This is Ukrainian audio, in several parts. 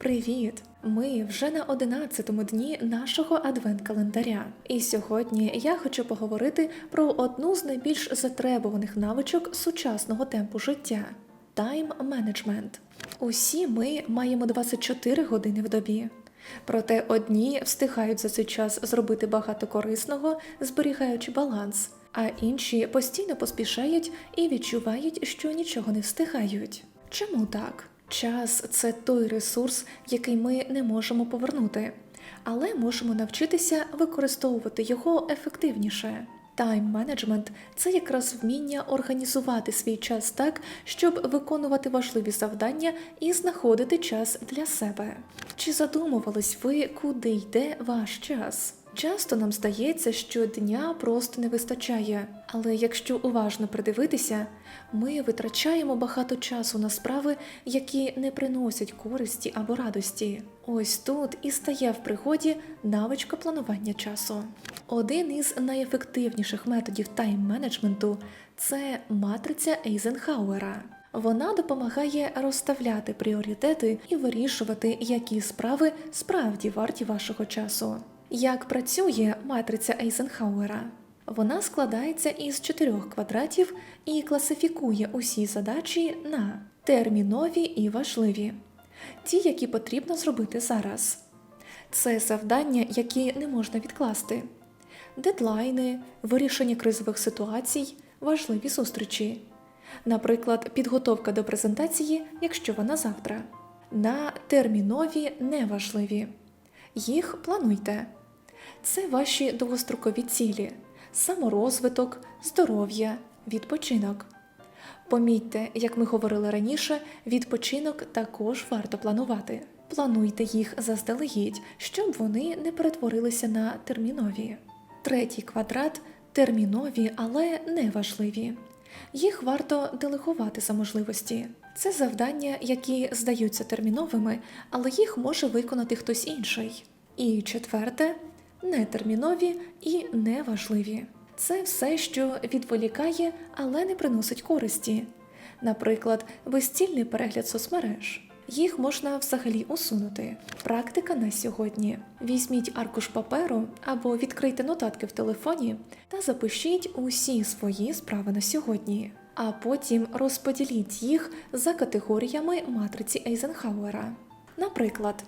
Привіт! Ми вже на 11-му дні нашого адвент-календаря. І сьогодні я хочу поговорити про одну з найбільш затребуваних навичок сучасного темпу життя тайм-менеджмент. Усі ми маємо 24 години в добі. Проте одні встигають за цей час зробити багато корисного, зберігаючи баланс, а інші постійно поспішають і відчувають, що нічого не встигають. Чому так? Час це той ресурс, який ми не можемо повернути, але можемо навчитися використовувати його ефективніше. Тайм-менеджмент це якраз вміння організувати свій час так, щоб виконувати важливі завдання і знаходити час для себе. Чи задумувались ви, куди йде ваш час? Часто нам здається, що дня просто не вистачає, але якщо уважно придивитися, ми витрачаємо багато часу на справи, які не приносять користі або радості. Ось тут і стає в пригоді навичка планування часу. Один із найефективніших методів тайм-менеджменту це матриця Ейзенхауера. Вона допомагає розставляти пріоритети і вирішувати, які справи справді варті вашого часу. Як працює матриця Ейзенхауера? Вона складається із чотирьох квадратів і класифікує усі задачі на термінові і важливі, ті, які потрібно зробити зараз. Це завдання, які не можна відкласти, дедлайни, вирішення кризових ситуацій, важливі зустрічі, наприклад, підготовка до презентації, якщо вона завтра, на термінові неважливі. Їх плануйте. Це ваші довгострокові цілі, саморозвиток, здоров'я, відпочинок. Помітьте, як ми говорили раніше, відпочинок також варто планувати. Плануйте їх заздалегідь, щоб вони не перетворилися на термінові. Третій квадрат термінові, але не важливі. Їх варто делегувати за можливості. Це завдання, які здаються терміновими, але їх може виконати хтось інший. І четверте нетермінові і неважливі. Це все, що відволікає, але не приносить користі. Наприклад, безцільний перегляд соцмереж. Їх можна взагалі усунути. Практика на сьогодні: візьміть аркуш паперу або відкрийте нотатки в телефоні та запишіть усі свої справи на сьогодні, а потім розподіліть їх за категоріями матриці Ейзенхауера. Наприклад,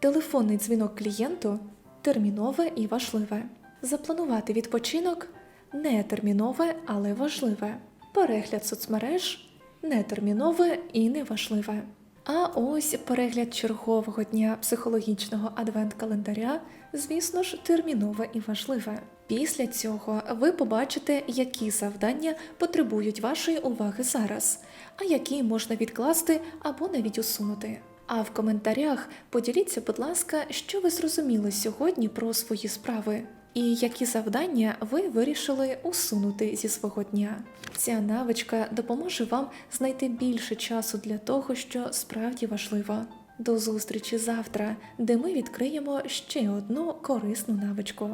телефонний дзвінок клієнту термінове і важливе. Запланувати відпочинок нетермінове, але важливе. Перегляд соцмереж нетермінове і неважливе. А ось перегляд чергового дня психологічного адвент-календаря, звісно ж, термінове і важливе. Після цього ви побачите, які завдання потребують вашої уваги зараз, а які можна відкласти або навіть усунути. А в коментарях поділіться, будь ласка, що ви зрозуміли сьогодні про свої справи. І які завдання ви вирішили усунути зі свого дня? Ця навичка допоможе вам знайти більше часу для того, що справді важливо. До зустрічі завтра, де ми відкриємо ще одну корисну навичку.